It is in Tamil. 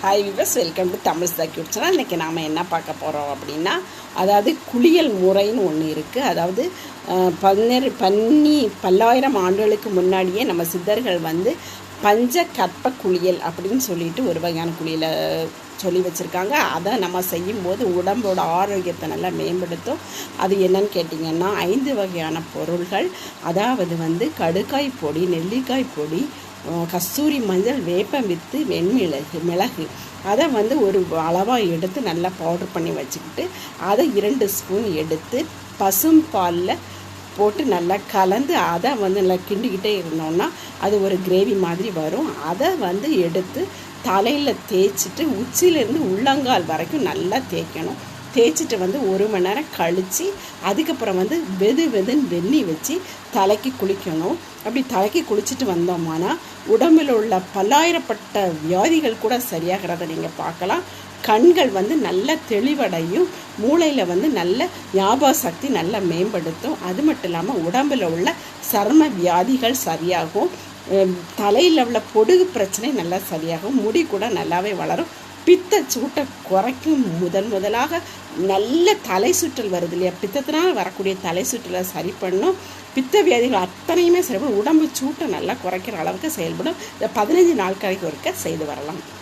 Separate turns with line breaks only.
Hi viewers welcome to Tamil தக்கி channel இன்றைக்கி நாம் என்ன பார்க்க போகிறோம் அப்படின்னா அதாவது குளியல் முறைன்னு ஒன்று இருக்குது அதாவது அஹ், பன்னிரு பன்னி பல்லாயிரம் ஆண்டுகளுக்கு முன்னாடியே நம்ம சித்தர்கள் வந்து பஞ்ச கற்ப குளியல் அப்படின்னு சொல்லிட்டு ஒரு வகையான குளியலை சொல்லி வச்சுருக்காங்க. அதை நம்ம செய்யும்போது உடம்போட ஆரோக்கியத்தை நல்லா மேம்படுத்தும். அது என்னன்னு கேட்டிங்கன்னா ஐந்து வகையான பொருள்கள். அதாவது வந்து கடுக்காய் பொடி நெல்லிக்காய் பொடி கஸ்தூரி மஞ்சள் வேப்பம் வித்து வெண்மிளகு மிளகு. அதை வந்து ஒரு அளவாக எடுத்து நல்லா பவுடர் பண்ணி வச்சுக்கிட்டு அதை இரண்டு ஸ்பூன் எடுத்து பசும் பாலில் போட்டு நல்லா கலந்து அதை வந்து நல்லா கிண்டிக்கிட்டே இருந்தோம்னா அது ஒரு கிரேவி மாதிரி வரும். அதை வந்து எடுத்து தலையில் தேய்ச்சிட்டு உச்சியிலேருந்து உள்ளங்கால் வரைக்கும் நல்லா தேய்க்கணும். தேய்ச்சிட்டு வந்து ஒரு மணி நேரம் கழித்து அதுக்கப்புறம் வந்து வெது வெதுன்னு வெந்நி வச்சு தலைக்கு குளிக்கணும். அப்படி தலைக்கு குளிச்சுட்டு வந்தோம்னா உடம்பில் உள்ள பல்லாயிரப்பட்ட வியாதிகள் கூட சரியாகிறத நீங்கள் பார்க்கலாம். கண்கள் வந்து நல்ல தெளிவடையும். மூளையில் வந்து நல்ல ஞாபக சக்தி நல்லா மேம்படுத்தும். அது மட்டும் இல்லாமல் உடம்பில் உள்ள சர்ம வியாதிகள் சரியாகும். தலையில் உள்ள பொடுகு பிரச்சனை நல்லா சரியாகும். முடி கூட நல்லாவே வளரும். பித்த சூட்டை குறைக்கும் முதல் முதலாக நல்ல தலை சுற்றல் வருது இல்லையா? பித்தத்தினால் வரக்கூடிய தலை சுற்றலை சரி பண்ணும். பித்த வியாதிகள் அத்தனையுமே சரி உடம்பு சூட்டை நல்லா குறைக்கிற அளவுக்கு செயல்படும். இந்த பதினஞ்சு நாட்களுக்கு ஒருக்க செய்து வரலாம்.